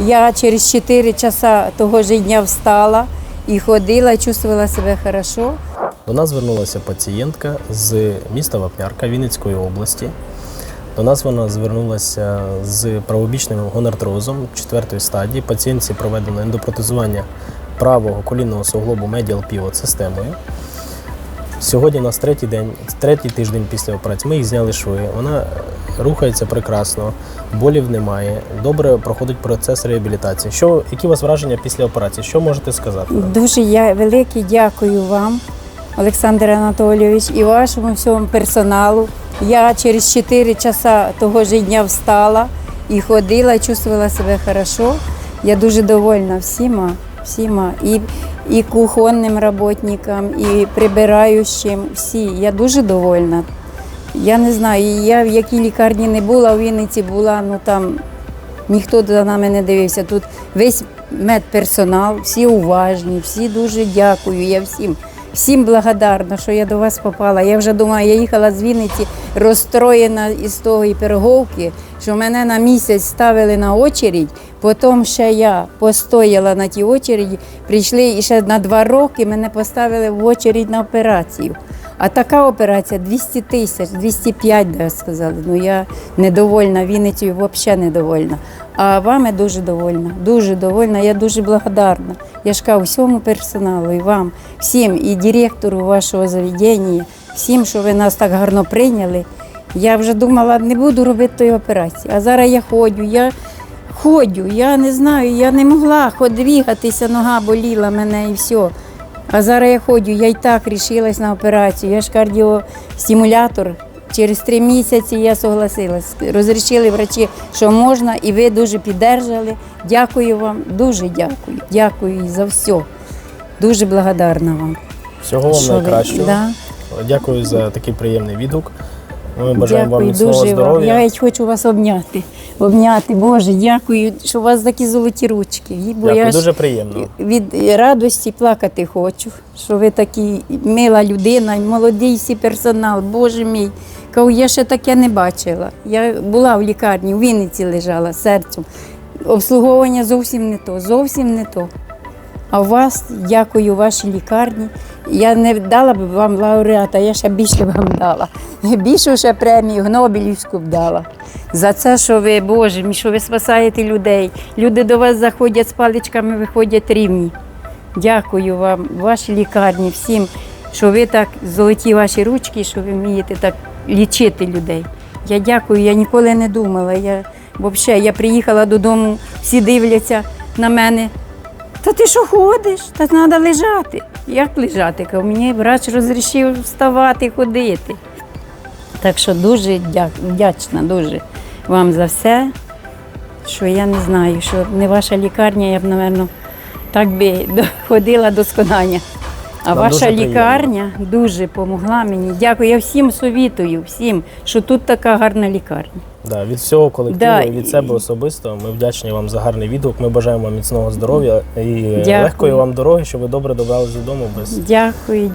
Я через 4 часа того ж дня встала і ходила, і чувствувала себе хорошо. До нас звернулася пацієнтка з міста Вапнярка Вінницької області. До нас вона звернулася з правобічним гонартрозом четвертої стадії. Пацієнтці проведено ендопротезування правого колінного суглобу медіал півот системою. Сьогодні у нас третій день, третій тиждень після операції. Ми їх зняли шви. Вона рухається прекрасно, болів немає. Добре проходить процес реабілітації. Що, які у вас враження після операції? Що можете сказати? Дуже я велике дякую вам, Олександр Анатолійович, і вашому всьому персоналу. Я через 4 часа того ж дня встала і ходила, і чувствувала себе хорошо. Я дуже довольна всіма, всіма. І, і кухонним роботникам, і прибираючим. Всі. Я дуже довольна. Я не знаю, я в якій лікарні не була, у Вінниці була, ну там ніхто за нами не дивився. Тут весь медперсонал, всі уважні, всі дуже дякую. Я всім, всім благодарна, що я до вас попала. Я вже думаю, я їхала з Вінниці розстроєна із того і пироговки, що мене на місяць ставили на очередь, потім ще я постояла на тій очереді, прийшли і ще на два роки мене поставили в очередь на операцію. А така операція 200 тисяч, 205, да, сказали. Ну я недовольна Вінницею, взагалі недовольна. А вами дуже довольна, дуже довольна. Я дуже благодарна. Я ж кажу всьому персоналу і вам, всім, і директору вашого заведення, всім, що ви нас так гарно прийняли. Я вже думала, не буду робити тої операції. А зараз я ходжу, я ходжу, я не знаю, я не могла двігатися, нога боліла мене і все. А зараз я ходжу, я й так рішилась на операцію. Я ж кардіостимулятор. Через три місяці я согласилась. Розрішили врачі, що можна, і ви дуже піддержали. Дякую вам, дуже дякую. Дякую за все. Дуже благодарна вам. Всього вам що ви- найкращого. Да. Дякую за такий приємний відгук. Ми бажаємо вам Дякую міцного дуже вам. здоров'я. Я хочу вас обняти. Обняти, Боже, дякую, що у вас такі золоті ручки. Бо Дякую, я дуже приємно. від радості плакати хочу, що ви такі мила людина, молодий всі персонал, Боже мій. Кажу, я ще таке не бачила. Я була в лікарні, в Вінниці лежала серцем. Обслуговування зовсім не то, зовсім не то. А вас, дякую вашій лікарні. Я не дала б вам лауреата, я ще більше вам дала. Більшу ще премію Нобелівську б дала. За це, що ви, Боже що ви спасаєте людей. Люди до вас заходять з паличками, виходять рівні. Дякую вам, вашій лікарні, всім, що ви так золоті ваші ручки, що ви вмієте так лічити людей. Я дякую, я ніколи не думала. Я, взагалі, я приїхала додому, всі дивляться на мене. Та ти що ходиш? Та треба лежати. Як лежати? Кажу, Мені врач розрішив вставати, ходити. Так що дуже вдячна дуже вам за все, що я не знаю, що не ваша лікарня, я б, мабуть, так би ходила до сконання. А Нам ваша дуже лікарня дуже допомогла мені. Дякую. Я всім совітую, всім, що тут така гарна лікарня. Да, від всього колективу Да, і від себе особисто ми вдячні вам за гарний відгук. Ми бажаємо вам міцного здоров'я і Дякую. легкої вам дороги, щоб ви добре добрались додому без Дякую.